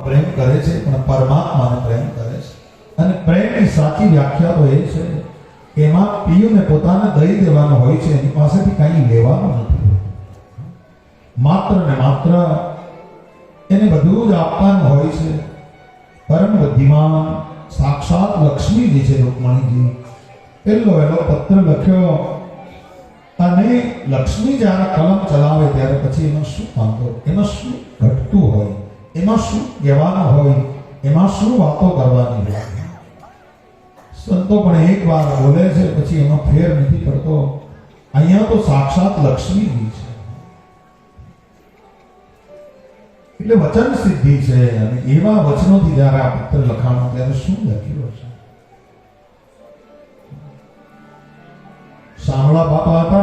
પ્રેમ કરે છે, પણ પરમાત્માને પ્રેમ કરે છે. અને પ્રેમની સાચી વ્યાખ્યા તો એ છે કે એમાં પિયુને પોતાને દઈ દેવાનો હોય છે, એની પાસેથી કંઈ લેવાનું નથી. માત્ર ને માત્ર એને બધું જ આપવાનું હોય છે. પરમ બુદ્ધિમાન, સાક્ષાત લક્ષ્મીજી છે રૂકમણીજી. પેલો એનો પત્ર લખ્યો અને લક્ષ્મી જ્યારે કલમ ચલાવે, ત્યારે પછી એનો શું વાંધો? એનો શું એમાં શું કહેવાના હોય, એમાં શું વાતો કરવાની હોય? સંતો પણ એક વાર બોલે છે, પછી એનો ફેર નથી પડતો. અહીંયા તો સાક્ષાત લક્ષ્મીજી છે. એટલે વચન સિદ્ધિ છે, અને એવા વચનોથી જ્યારે આ પત્ર લખાણો, ત્યારે શું લખ્યું હશે? શામળા બાપા હતા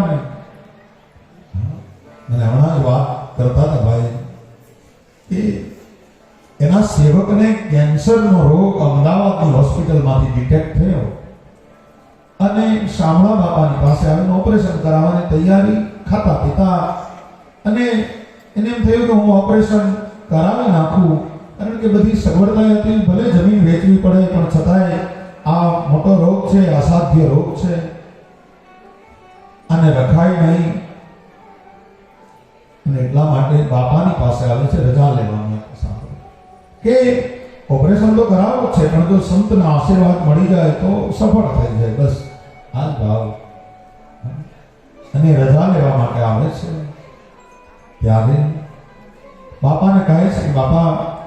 સેવકને કેન્સરનો રોગ અમદાવાદની હોસ્પિટલમાંથી ડિટેક્ટ થયો. અને શામળા બાપાની પાસે આવીને ઓપરેશન કરાવવાની તૈયારી ખાતા પીતા. અને એને એમ થયું કે હું ઓપરેશન કરાવી નાખું, કારણ કે બધી સગવડતા હતી, ભલે જમીન વેચવી પડે, પણ છતાંય આ મોટો રોગ છે, અસાધ્ય રોગ છે. અને રખાય નહીં. અને એટલા માટે બાપાની પાસે આવે છે, રજા લેવાની સાંભળો કે ઓપરેશન તો કરાવો છે, પણ જો સંતના આશીર્વાદ મળી જાય તો સફળ થઈ જાય, બસ. આ ભાવ. અને રજા લેવા માટે આવે છે. ત્યારે બાપાને કહે છે કે, બાપા,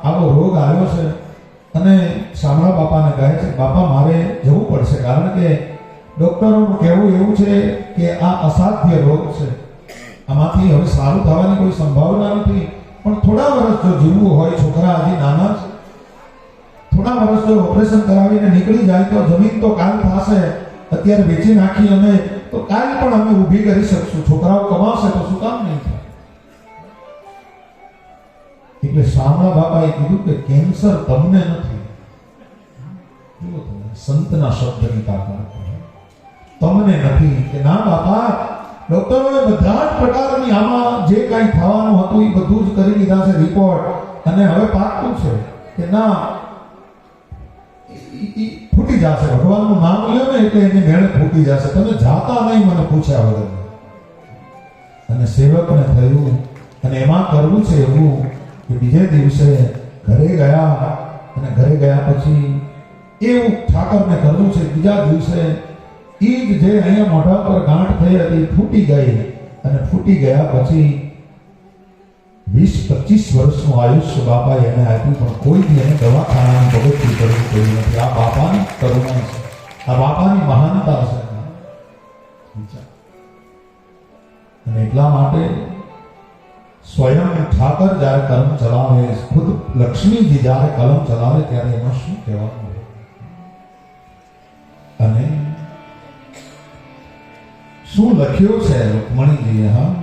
આવો રોગ આવ્યો છે. અને શામળા બાપાને કહે છે, બાપા, મારે જવું પડશે, કારણ કે ડોક્ટરોનું કહેવું એવું છે કે આ અસાધ્ય રોગ છે. આમાંથી હવે સારું થવાની કોઈ સંભાવના નથી. પણ થોડા વર્ષ જો જીવવું હોય, છોકરા હજી નાના છે થોડા વર્ષ જો ઓપરેશન કરાવીને નીકળી જાય તો જમીન તો કાલ થશે અત્યારે વેચી નાખી અમે, તો કાલ પણ અમે ઊભી કરી શકશું. છોકરાઓ કમાશે તો શું કામ નહીં થાય. એટલે શામળા બાબાએ કીધું કે કેન્સર તમને નથી. સંતના શબ્દની તાકાત તમને નથી કે, ના બાપા ડોક્ટરોએ બધા જ પ્રકારની આમાં જે કાંઈ થવાનું હતું એ બધું જ કરી લીધા છે રિપોર્ટ અને હવે પાકું છે કે ના ફૂટી જશે. ભગવાનનું નામ લ્યો ને એટલે એની મેળ ફૂટી જશે. તમે જાતા નહીં મને પૂછ્યા વગર. અને સેવકને થયું, અને એમાં કરવું છે એવું કે બીજે દિવસે ઘરે ગયા, અને ઘરે ગયા પછી એવું ઠાકરને કરવું છે, બીજા દિવસે ઈ જ જે અહીંયા મોઢા પર ગાંઠ થઈ હતી, ફૂટી ગઈ અને ફૂટી ગયા પછી વીસ, પચીસ વર્ષનું આયુષ્ય બાપા એને આપ્યું, પણ કોઈ બી એને દવાખાનાની પગથિયું કરવું પડ્યું નથી. આ બાપાની કરુણા છે. આ બાપાની મહાનતા છે. અને એટલા માટે સ્વયં ઠાકર જ્યારે કલમ ચલાવે, ખુદ લક્ષ્મીજી જ્યારે કલમ ચલાવે, ત્યારે એમાં શું કહેવાનું શું લખ્યું છે? રૂકમણીજીએ હા